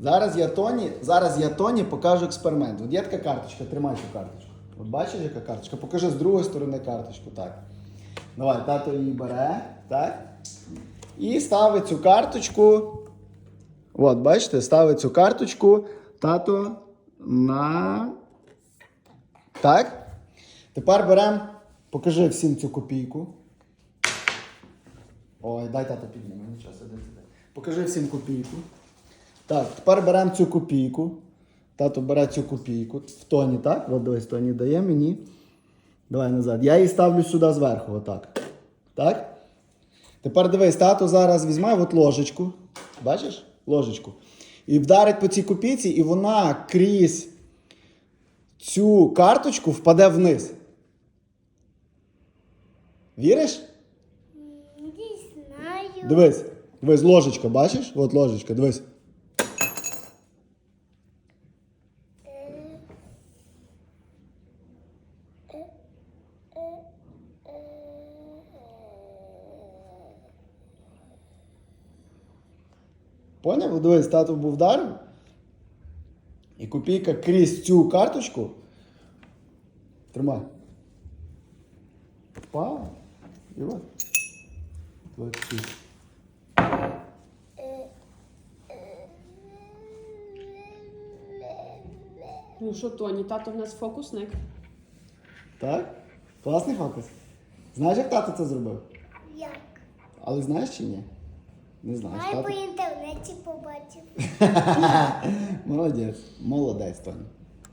Зараз я Тоні, зараз я Тоні покажу експеримент. От є така карточка, тримай цю карточку. От бачиш, яка карточка? Покажи з другої сторони карточку. Так. Давай, тато її бере, так? І ставить цю карточку. От, бачите, ставить цю карточку тато на. Так? Тепер беремо, покажи всім цю копійку. Ой, дай тато підніме. Покажи всім копійку. Так, тепер беремо цю копійку. Тато бере цю копійку. В тоні, так? От дивись, тоні дає мені. Давай назад. Я її ставлю сюди зверху, отак. Так? Тепер дивись, тато зараз візьме от ложечку. Бачиш? Ложечку. І вдарить по цій копійці, і вона крізь цю карточку впаде вниз. Віриш? Не знаю. Дивись, дивись, ложечка, бачиш? От ложечка, дивись. Поняв? От Дивись, тато був вдарив. І копійка крізь цю карточку. Тримай. Впала. І от. 26. Ну що, Тоні, тато в нас фокусник. Так? Класний фокус. Знаєш, як тато це зробив? Як? Але знаєш чи ні? Не знаєш. Май по Тато... інтернеті побачив. Молодець. Молодець, Тоні.